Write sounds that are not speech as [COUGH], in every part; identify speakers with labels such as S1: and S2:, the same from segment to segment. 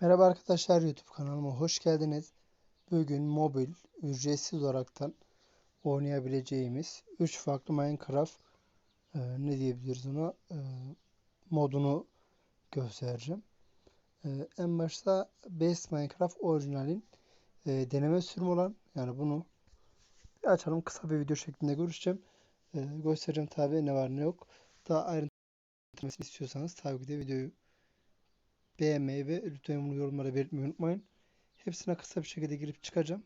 S1: Merhaba arkadaşlar YouTube kanalıma hoş geldiniz. Bugün mobil ücretsiz olaraktan oynayabileceğimiz 3 farklı Minecraft e, ne diyebiliriz ona e, modunu göstereceğim. E, en başta Base Minecraft orijinalin e, deneme sürümü olan yani bunu bir açalım kısa bir video şeklinde görüşeceğim. E, göstereceğim tabi ne var ne yok. Daha ayrıntı istiyorsanız tabii ki de videoyu beğenmeyi ve lütfen bunu yorumlara belirtmeyi unutmayın. Hepsine kısa bir şekilde girip çıkacağım.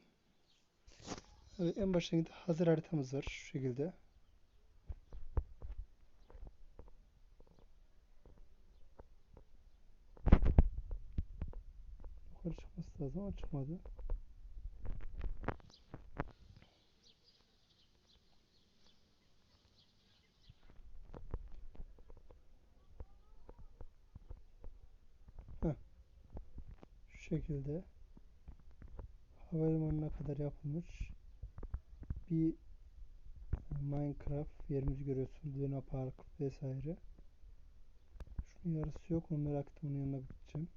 S1: Evet, en başlangıçta hazır haritamız var şu şekilde. Yukarı çıkması lazım ama çıkmadı. Şu şekilde havalimanına kadar yapılmış bir Minecraft yerimizi görüyorsunuz. Luna Park vesaire. Şunun yarısı yok. Onu merak ettim. Onun yanına gideceğim.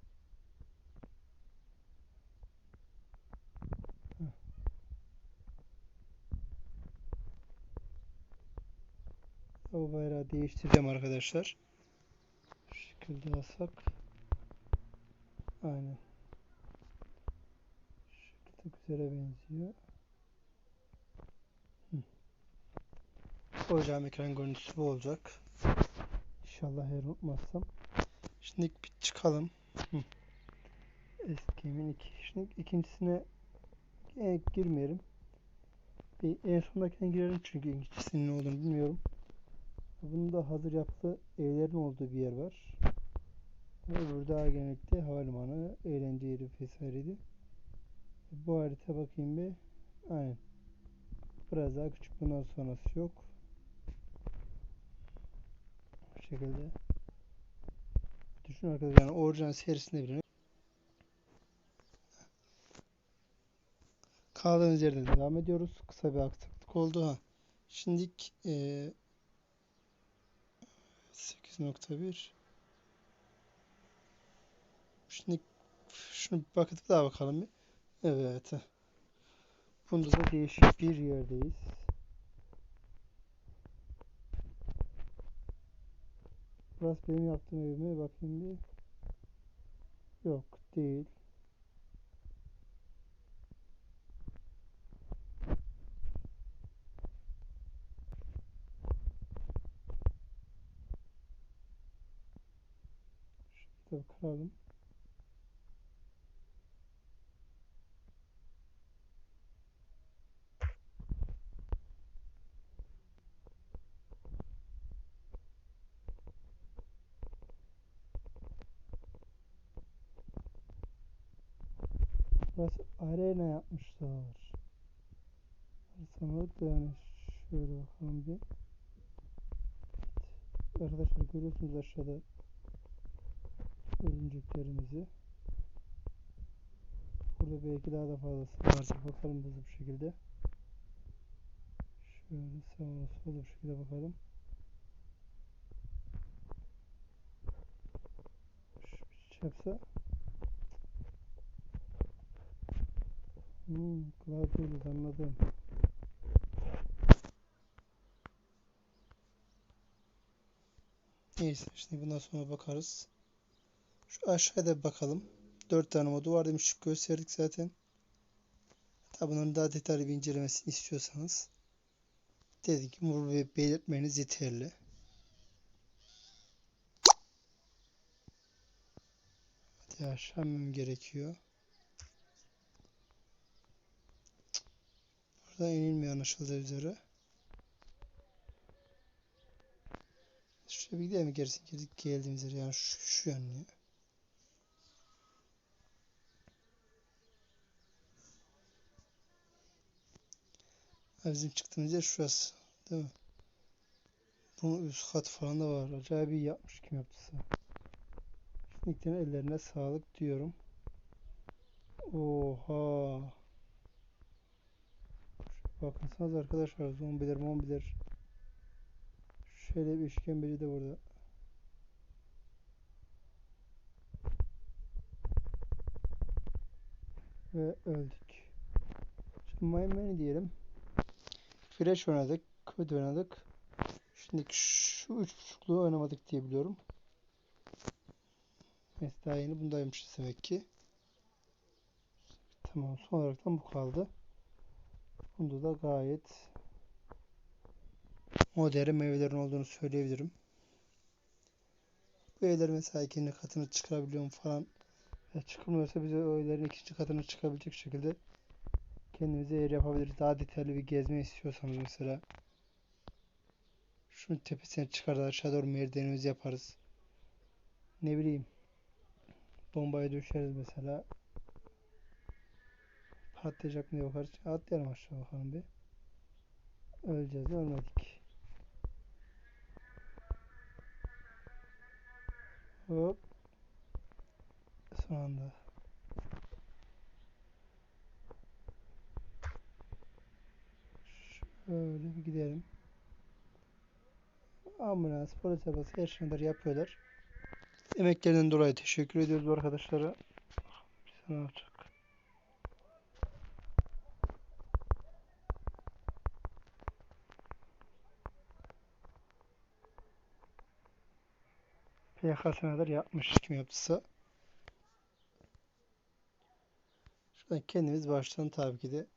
S1: O bayrağı değiştireceğim arkadaşlar. Şu şekilde alsak. Aynen. Şekilde güzele benziyor. Koyacağım ekran görüntüsü bu olacak. İnşallah eğer unutmazsam. Şimdi bir çıkalım. Hı. Eskimin iki. Şimdi ikincisine e, girmeyelim. Bir en sondakine girelim çünkü ikincisinin ne olduğunu bilmiyorum. Bunun da hazır yaptığı evlerin olduğu bir yer var. Öbürü daha genellikle havalimanı, eğlence yeri vesaireydi. Bu harita bakayım bir. Aynen. Biraz daha küçük. Bundan sonrası yok. Bu şekilde. Düşün arkadaşlar yani orijinal serisinde bile. Kaldığımız yerden devam ediyoruz. Kısa bir aksaklık oldu ha. Şimdilik e, 8.1 Şimdi şunu bir bakıp daha bakalım bir. Evet. Bunda da değişik bir yerdeyiz. Burası benim yaptığım evime bakayım bir. Yok değil. Şurada kıralım. Burası arena yapmışlar. Sanırım da yani şöyle bakalım bir. Arkadaşlar görüyorsunuz aşağıda örümceklerimizi. Burada belki daha da fazlası vardır. Bakalım hızlı bir şekilde. Şöyle sağa sola bir şekilde bakalım. Şu bir yapsa Hmm, Gladiolus anladım. Neyse şimdi bundan sonra bakarız. Şu aşağıda bakalım. 4 tane modu var demiş gösterdik zaten. Tabi bunların daha detaylı bir incelemesini istiyorsanız dedik ki bunu belirtmeniz yeterli. Hadi aşağımam gerekiyor. Burada inilmiyor anlaşıldığı üzere. Şuraya bir gidelim gerisi geldik geldiğimiz yer yani şu, şu yönlü. Bizim çıktığımız yer şurası. Değil mi? Bunun üst kat falan da var. Acayip iyi yapmış kim yaptıysa. Şimdilikten ellerine sağlık diyorum. Oha. Bakınsanız arkadaşlar zombiler mombiler. Şöyle bir işkembeci de burada. Ve öldük. Şimdi Maymun'u diyelim. Fresh oynadık. Kötü oynadık. Şimdi şu üç buçukluğu oynamadık diye biliyorum. Evet daha yeni bundaymışız demek ki. Tamam son olarak da bu kaldı. Bunda da gayet modern meyvelerin olduğunu söyleyebilirim. Bu evler mesela ikinci katını çıkarabiliyorum falan. Ya çıkılmıyorsa biz o evlerin ikinci katına çıkabilecek şekilde kendimize yer yapabiliriz. Daha detaylı bir gezme istiyorsanız mesela şunun tepesine çıkar da aşağı doğru merdivenimizi yaparız. Ne bileyim bombayı düşeriz mesela. Patlayacak mı diye bakarız. Atlayalım aşağı bakalım bir. Öleceğiz ölmedik. Hop. Son anda. Şöyle bir gidelim. Ambulans, polis arabası her yapıyorlar. Emeklerinden dolayı teşekkür ediyoruz arkadaşlara. Bir sana PK'sına kadar yapmış [LAUGHS] kim yaptıysa. Şuradan kendimiz baştan tabii ki de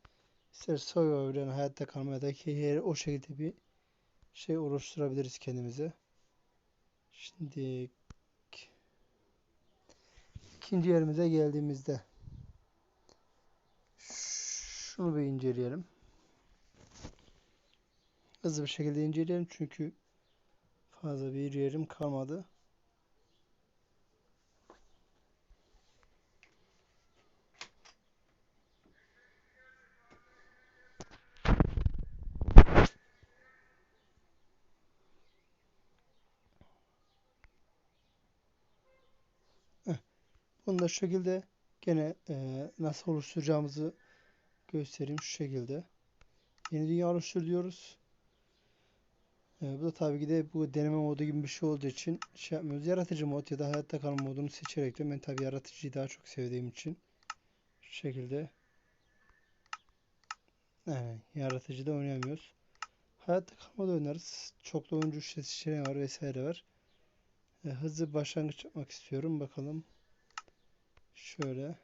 S1: ister Survivor'ın hayatta kalmaya da ki o şekilde bir şey oluşturabiliriz kendimize. Şimdi ikinci yerimize geldiğimizde şunu bir inceleyelim. Hızlı bir şekilde inceleyelim çünkü fazla bir yerim kalmadı. Bunu da şu şekilde gene e, nasıl oluşturacağımızı göstereyim şu şekilde. Yeni dünya oluştur diyoruz. E, bu da tabii ki de bu deneme modu gibi bir şey olduğu için şey yapmıyoruz. Yaratıcı mod ya da hayatta kalma modunu seçerek de ben tabii yaratıcıyı daha çok sevdiğim için şu şekilde yani yaratıcıda oynayamıyoruz. Hayatta kalmada oynarız. Çok da oyuncu seçeneği var vesaire var. E, hızlı başlangıç yapmak istiyorum. Bakalım. Şöyle.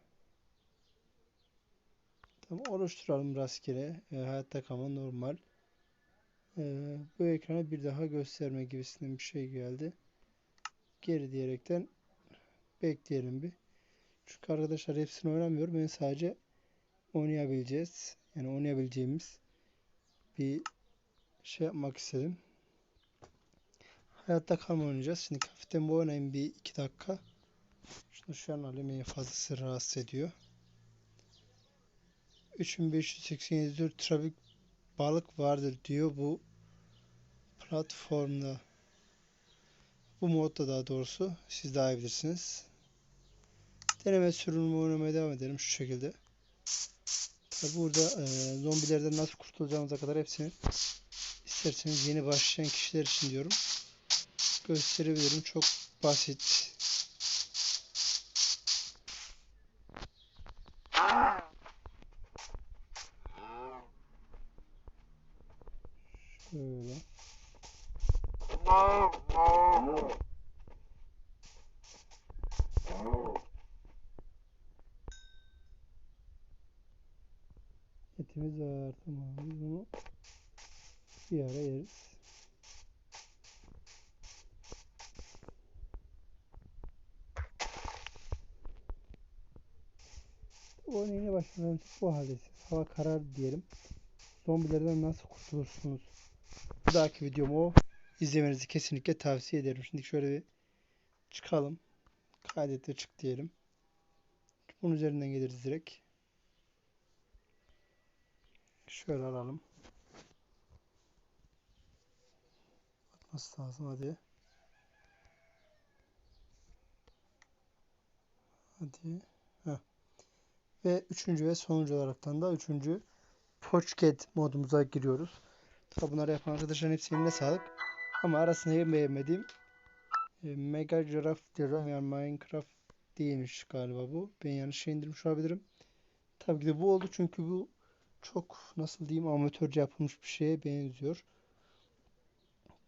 S1: Tamam oluşturalım rastgele. E, hayatta kalma normal. E, bu ekrana bir daha gösterme gibisinden bir şey geldi. Geri diyerekten bekleyelim bir. Çünkü arkadaşlar hepsini oynamıyorum. Ben sadece oynayabileceğiz. Yani oynayabileceğimiz bir şey yapmak istedim. Hayatta kalma oynayacağız. Şimdi hafiften bu oynayayım bir iki dakika. Şunu şu an alayım en fazlası rahatsız ediyor. 3587 trafik balık vardır diyor bu platformda. Bu modda daha doğrusu. Siz daha iyi bilirsiniz. Deneme sürümü oynamaya devam edelim şu şekilde. Burada e, zombilerden nasıl kurtulacağımıza kadar hepsini isterseniz yeni başlayan kişiler için diyorum. Gösterebilirim. Çok basit. Şöyle. Etimiz var. Tamam. Biz bunu bir ara yeriz. Oyuna yeni başlayan bu haldesiniz. Hava karar diyelim. Zombilerden nasıl kurtulursunuz? Bir dahaki videomu. İzlemenizi kesinlikle tavsiye ederim. Şimdi şöyle bir çıkalım. Kaydet ve çık diyelim. Bunun üzerinden geliriz direkt. Şöyle alalım. Atması lazım hadi. Hadi. Heh. Ve üçüncü ve sonuncu olaraktan da üçüncü Pocket modumuza giriyoruz. Tabi bunları yapan arkadaşların hepsi eline sağlık. Ama arasında en beğenmediğim e, Mega Giraffe. Yani Minecraft değilmiş galiba bu. Ben yanlış şey indirmiş olabilirim. Tabii ki de bu oldu çünkü bu çok nasıl diyeyim amatörce yapılmış bir şeye benziyor.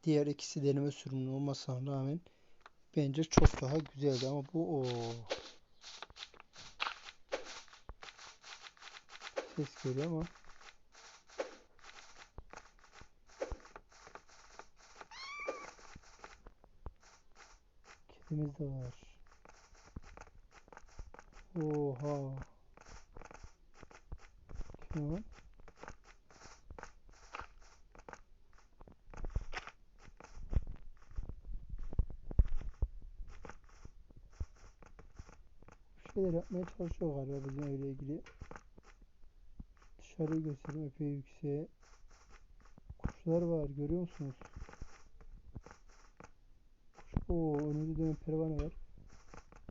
S1: Diğer ikisi deneme sürümü olmasına rağmen bence çok daha güzeldi ama bu o ses geliyor ama kedimiz de var. Oha. Kim? Bir şeyler yapmaya çalışıyor galiba bizim evle ilgili. Dışarıyı göstereyim epey yükseğe. Kuşlar var görüyor musunuz? Oo önümüzde dönen pervane var.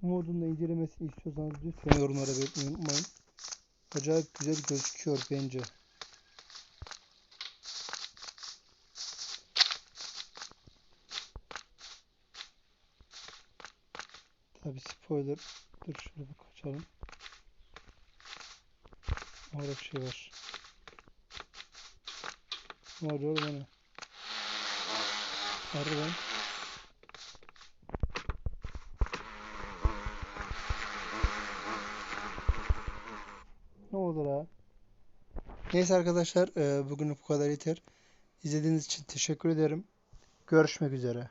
S1: Bu modun da incelemesini istiyorsanız lütfen yorumlara belirtmeyi unutmayın. Acayip güzel gözüküyor bence. Tabi spoiler. Dur şöyle bir kaçalım. Orada bir şey var. Ne oluyor bana? Arı ben. Ne oldu la? Neyse arkadaşlar, e, bugünlük bu kadar yeter. İzlediğiniz için teşekkür ederim. Görüşmek üzere.